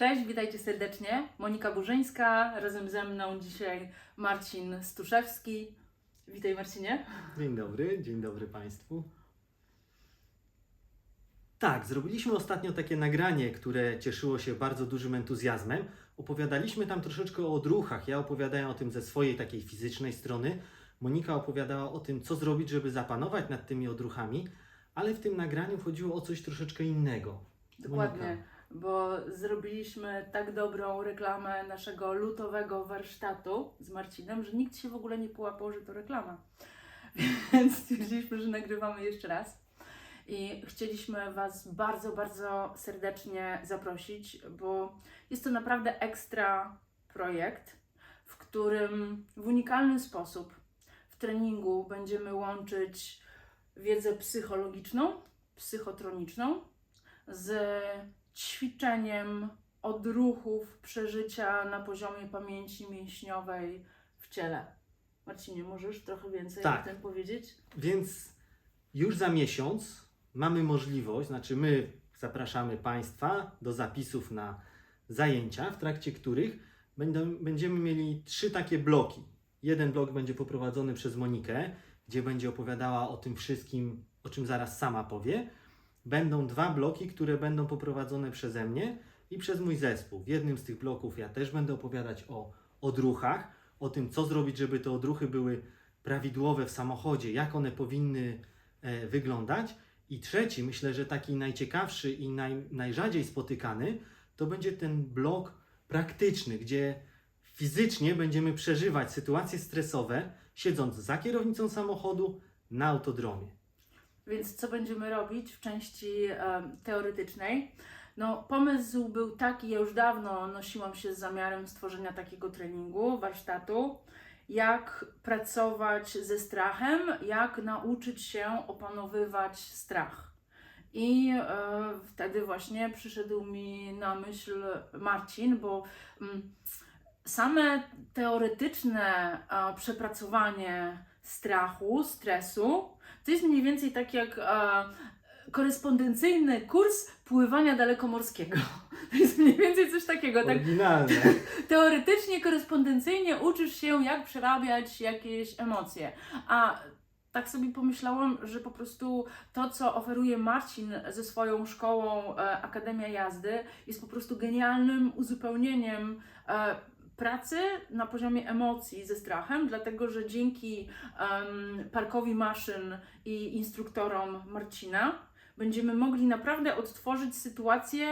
Cześć, witajcie serdecznie. Monika Burzyńska, razem ze mną dzisiaj Marcin Stuszewski. Witaj Marcinie. Dzień dobry, dzień dobry Państwu. Tak, zrobiliśmy ostatnio takie nagranie, które cieszyło się bardzo dużym entuzjazmem. Opowiadaliśmy tam troszeczkę o odruchach. Ja opowiadałem o tym ze swojej takiej fizycznej strony. Monika opowiadała o tym, co zrobić, żeby zapanować nad tymi odruchami, ale w tym nagraniu chodziło o coś troszeczkę innego. Dokładnie, Monika. Bo zrobiliśmy tak dobrą reklamę naszego lutowego warsztatu z Marcinem, że nikt się w ogóle nie połapał, że to reklama. Więc stwierdziliśmy, że nagrywamy jeszcze raz. I chcieliśmy Was bardzo, bardzo serdecznie zaprosić, bo jest to naprawdę ekstra projekt, w którym w unikalny sposób w treningu będziemy łączyć wiedzę psychologiczną, psychotroniczną z ćwiczeniem odruchów przeżycia na poziomie pamięci mięśniowej w ciele. Marcinie, możesz trochę więcej Tak. o tym powiedzieć? Więc już za miesiąc mamy możliwość, znaczy my zapraszamy Państwa do zapisów na zajęcia, w trakcie których będą, będziemy mieli trzy takie bloki. Jeden blok będzie poprowadzony przez Monikę, gdzie będzie opowiadała o tym wszystkim, o czym zaraz sama powie. Będą dwa bloki, które będą poprowadzone przeze mnie i przez mój zespół. W jednym z tych bloków ja też będę opowiadać o odruchach, o tym, co zrobić, żeby te odruchy były prawidłowe w samochodzie, jak one powinny e, wyglądać. I trzeci, myślę, że taki najciekawszy i naj, najrzadziej spotykany, to będzie ten blok praktyczny, gdzie fizycznie będziemy przeżywać sytuacje stresowe, siedząc za kierownicą samochodu na autodromie. Więc co będziemy robić w części em, teoretycznej? No, pomysł był taki, ja już dawno nosiłam się z zamiarem stworzenia takiego treningu, warsztatu, jak pracować ze strachem, jak nauczyć się opanowywać strach. I e, wtedy właśnie przyszedł mi na myśl Marcin, bo mm, same teoretyczne e, przepracowanie strachu, stresu, to jest mniej więcej tak jak korespondencyjny kurs pływania dalekomorskiego. To jest mniej więcej coś takiego. Tak Oryginalne. teoretycznie, korespondencyjnie uczysz się, jak przerabiać jakieś emocje. A tak sobie pomyślałam, że po prostu to, co oferuje Marcin ze swoją szkołą e, Akademia Jazdy, jest po prostu genialnym uzupełnieniem e, pracy na poziomie emocji ze strachem, dlatego że dzięki em, parkowi maszyn i instruktorom Marcina będziemy mogli naprawdę odtworzyć sytuację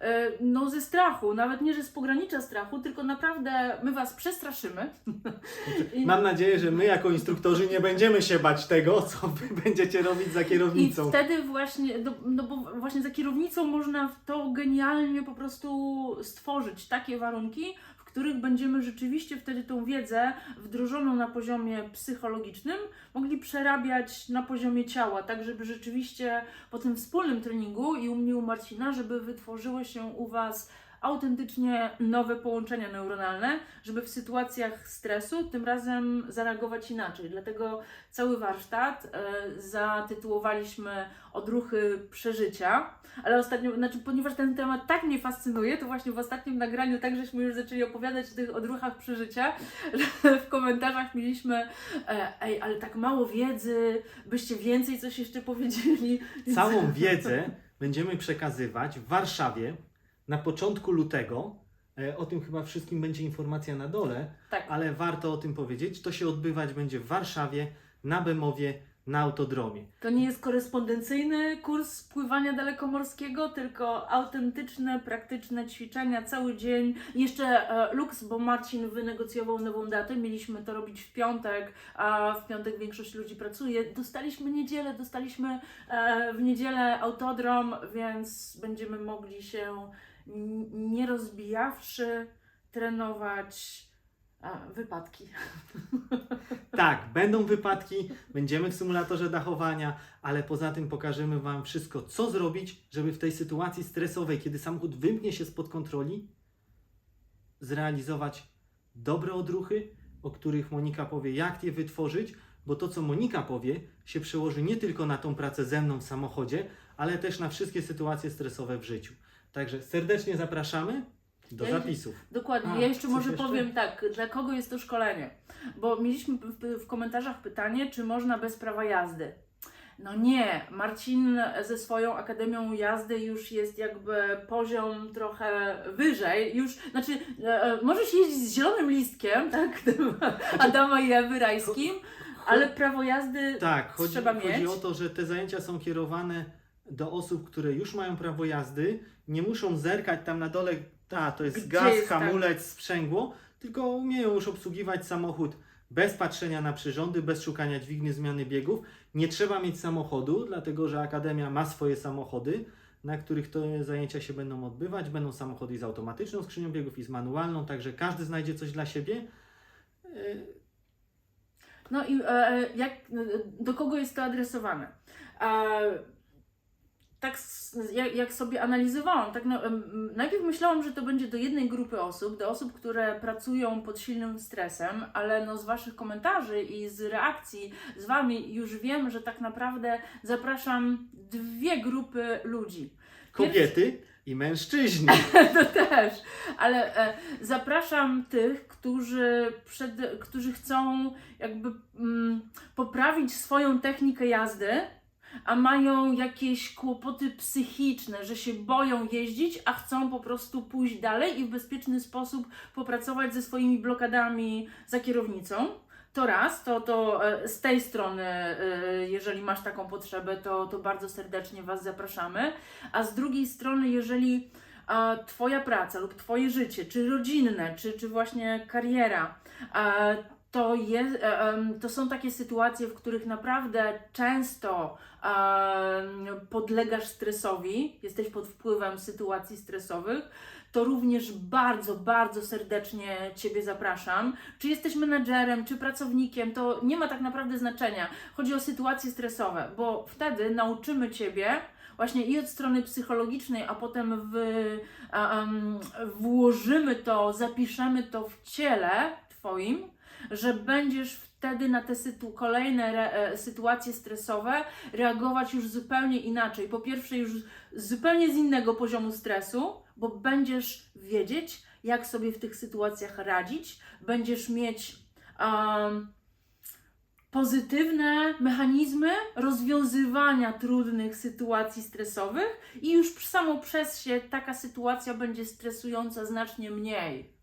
e, no, ze strachu, nawet nie, że z pogranicza strachu, tylko naprawdę my Was przestraszymy. I- Mam nadzieję, że my jako instruktorzy nie będziemy się bać tego, co wy będziecie robić za I kierownicą. wtedy właśnie, no, no bo właśnie za kierownicą można to genialnie po prostu stworzyć takie warunki, których będziemy rzeczywiście wtedy tą wiedzę wdrożoną na poziomie psychologicznym mogli przerabiać na poziomie ciała, tak żeby rzeczywiście po tym wspólnym treningu i u mnie u Marcina, żeby wytworzyły się u Was autentycznie nowe połączenia neuronalne, żeby w sytuacjach stresu tym razem zareagować inaczej. Dlatego cały warsztat e, zatytułowaliśmy Odruchy przeżycia. Ale ostatnio, znaczy, ponieważ ten temat tak mnie fascynuje, to właśnie w ostatnim nagraniu tak żeśmy już zaczęli opowiadać o tych odruchach przeżycia, że w komentarzach mieliśmy e, ej, ale tak mało wiedzy, byście więcej coś jeszcze powiedzieli. Całą wiedzę będziemy przekazywać w Warszawie na początku lutego. E, O tym chyba wszystkim będzie informacja na dole, Tak, ale warto o tym powiedzieć. To się odbywać będzie w Warszawie, na Bemowie, na autodromie. to nie jest korespondencyjny kurs pływania dalekomorskiego, tylko autentyczne, praktyczne ćwiczenia cały dzień. Jeszcze e, luks, bo Marcin wynegocjował nową datę, mieliśmy to robić w piątek, a w piątek większość ludzi pracuje. Dostaliśmy niedzielę, dostaliśmy e, w niedzielę autodrom, więc będziemy mogli się nie rozbijawszy trenować a, wypadki. Tak, będą wypadki, będziemy w symulatorze dachowania, ale poza tym pokażemy Wam wszystko, co zrobić, żeby w tej sytuacji stresowej, kiedy samochód wymknie się spod kontroli, zrealizować dobre odruchy, o których Monika powie, jak je wytworzyć, bo to, co Monika powie, się przełoży nie tylko na tą pracę ze mną w samochodzie, ale też na wszystkie sytuacje stresowe w życiu. Także serdecznie zapraszamy. do Ja- zapisów. Dokładnie. A, ja jeszcze może jeszcze? powiem tak, dla kogo jest to szkolenie? Bo mieliśmy w, w komentarzach pytanie, czy można bez prawa jazdy. No nie, Marcin ze swoją Akademią Jazdy już jest jakby poziom trochę wyżej. Już, znaczy, e, e, możesz jeździć z zielonym listkiem, tak? Adama i Ewy Rajskim, ale prawo jazdy Tak, chodzi, trzeba chodzi mieć. o to, że te zajęcia są kierowane do osób, które już mają prawo jazdy, nie muszą zerkać tam na dole, ta, to jest Gdzie gaz, jest tak? hamulec, sprzęgło, tylko umieją już obsługiwać samochód bez patrzenia na przyrządy, bez szukania dźwigni zmiany biegów. Nie trzeba mieć samochodu, dlatego że Akademia ma swoje samochody, na których te zajęcia się będą odbywać. Będą samochody i z automatyczną skrzynią biegów i z manualną, także każdy znajdzie coś dla siebie. E, No i e, jak, do kogo jest to adresowane? E, tak jak, sobie analizowałam, tak no, najpierw myślałam, że to będzie do jednej grupy osób, do osób, które pracują pod silnym stresem, ale no z Waszych komentarzy i z reakcji z Wami już wiem, że tak naprawdę zapraszam dwie grupy ludzi. Kobiety i mężczyźni. To też, ale e, zapraszam tych, którzy, przed, którzy chcą jakby mm, poprawić swoją technikę jazdy, a mają jakieś kłopoty psychiczne, że się boją jeździć, a chcą po prostu pójść dalej i w bezpieczny sposób popracować ze swoimi blokadami za kierownicą. To raz, to, to e, z tej strony, e, jeżeli masz taką potrzebę, to, to bardzo serdecznie Was zapraszamy. A z drugiej strony, jeżeli Twoja praca lub Twoje życie, czy rodzinne, czy, czy właśnie kariera, to, e, to są takie sytuacje, w których naprawdę często podlegasz stresowi, jesteś pod wpływem sytuacji stresowych, to również bardzo, bardzo serdecznie Ciebie zapraszam. Czy jesteś menedżerem, czy pracownikiem, to nie ma tak naprawdę znaczenia. Chodzi o sytuacje stresowe, bo wtedy nauczymy Ciebie właśnie i od strony psychologicznej, a potem w, em, włożymy to, zapiszemy to w ciele Twoim, że będziesz wtedy na te sytu- kolejne e, sytuacje stresowe reagować już zupełnie inaczej. Po pierwsze, już zupełnie z innego poziomu stresu, bo będziesz wiedzieć, jak sobie w tych sytuacjach radzić, będziesz mieć em, pozytywne mechanizmy rozwiązywania trudnych sytuacji stresowych i już samo przez się taka sytuacja będzie stresująca znacznie mniej.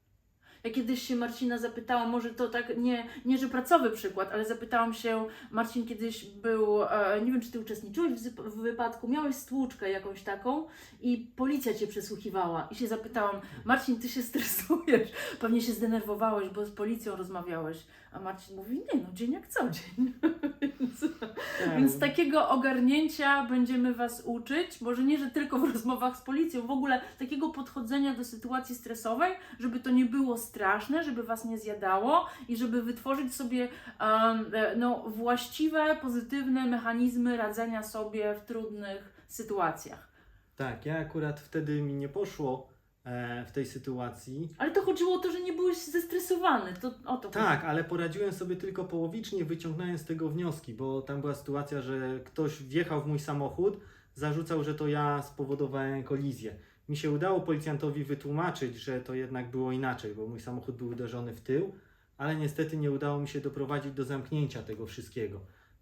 Ja kiedyś się Marcina zapytałam, może to tak nie, nie że pracowy przykład, ale zapytałam się, Marcin kiedyś był, e, nie wiem czy ty uczestniczyłeś w, wypadku, miałeś stłuczkę jakąś taką i policja cię przesłuchiwała i się zapytałam, Marcin ty się stresujesz, pewnie się zdenerwowałeś, bo z policją rozmawiałeś, a Marcin mówi, nie no dzień jak co dzień. Więc... Tak. Więc takiego ogarnięcia będziemy Was uczyć, może nie, że tylko w rozmowach z policją, w ogóle takiego podchodzenia do sytuacji stresowej, żeby to nie było straszne, żeby Was nie zjadało i żeby wytworzyć sobie um, no, właściwe, pozytywne mechanizmy radzenia sobie w trudnych sytuacjach. Tak, ja akurat wtedy mi nie poszło e, w tej sytuacji. Ale to chodziło o to, że nie byłeś zestresowany, to o to Tak, ale poradziłem sobie tylko połowicznie, wyciągnąłem z tego wnioski, bo tam była sytuacja, że ktoś wjechał w mój samochód, zarzucał, że to ja spowodowałem kolizję. Mi się udało policjantowi wytłumaczyć, że to jednak było inaczej, bo mój samochód był uderzony w tył, ale niestety nie udało mi się doprowadzić do zamknięcia tego wszystkiego.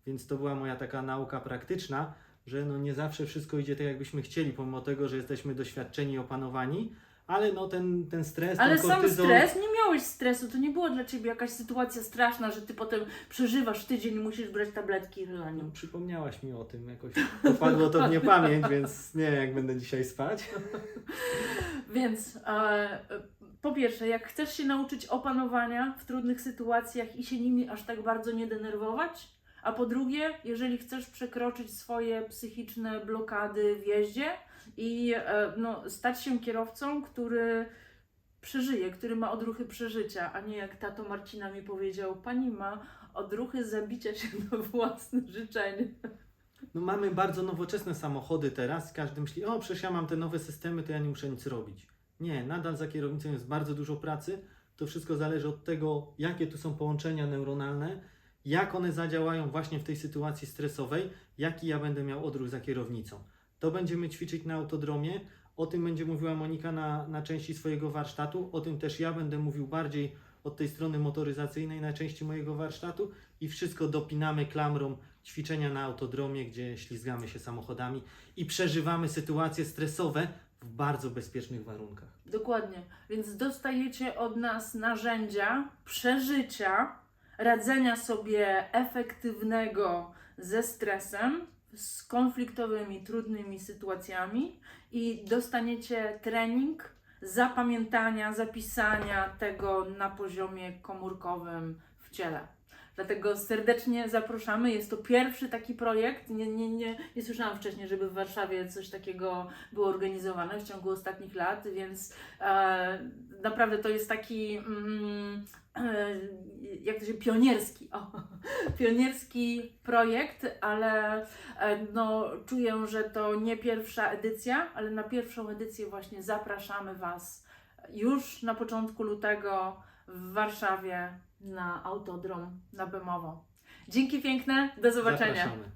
Więc to była moja taka nauka praktyczna, że no nie zawsze wszystko idzie tak, jakbyśmy chcieli, pomimo tego, że jesteśmy doświadczeni i opanowani, ale no ten, ten stres, Ale ten sam stres, nie miałeś stresu, to nie była dla Ciebie jakaś sytuacja straszna, że Ty potem przeżywasz tydzień i musisz brać tabletki No, nią. przypomniałaś mi o tym, jakoś popadło to w niepamięć, więc nie wiem, jak będę dzisiaj spać. Więc e, po pierwsze, jak chcesz się nauczyć opanowania w trudnych sytuacjach i się nimi aż tak bardzo nie denerwować, a po drugie, jeżeli chcesz przekroczyć swoje psychiczne blokady w jeździe i e, no, stać się kierowcą, który przeżyje, który ma odruchy przeżycia, a nie jak tato Marcina mi powiedział, pani ma odruchy zabicia się na własne życzenie. No mamy bardzo nowoczesne samochody teraz, każdy myśli, o przecież ja mam te nowe systemy, to ja nie muszę nic robić. Nie, nadal za kierownicą jest bardzo dużo pracy, to wszystko zależy od tego, jakie tu są połączenia neuronalne, jak one zadziałają właśnie w tej sytuacji stresowej, jaki ja będę miał odruch za kierownicą. To będziemy ćwiczyć na autodromie. O tym będzie mówiła Monika na, na części swojego warsztatu. O tym też ja będę mówił bardziej od tej strony motoryzacyjnej na części mojego warsztatu. I wszystko dopinamy klamrą ćwiczenia na autodromie, gdzie ślizgamy się samochodami i przeżywamy sytuacje stresowe w bardzo bezpiecznych warunkach. Dokładnie. Więc dostajecie od nas narzędzia przeżycia, radzenia sobie efektywnego ze stresem, z konfliktowymi, trudnymi sytuacjami i dostaniecie trening zapamiętania, zapisania tego na poziomie komórkowym w ciele. Dlatego serdecznie zapraszamy. Jest to pierwszy taki projekt. Nie, nie, nie, nie słyszałam wcześniej, żeby w Warszawie coś takiego było organizowane w ciągu ostatnich lat, więc e, naprawdę to jest taki, mm, e, jak to się, pionierski, o, pionierski projekt, ale e, no, czuję, że to nie pierwsza edycja, ale na pierwszą edycję właśnie zapraszamy Was już na początku lutego w Warszawie na autodrom na Bemowo. Dzięki piękne, do zobaczenia. Zapraszamy.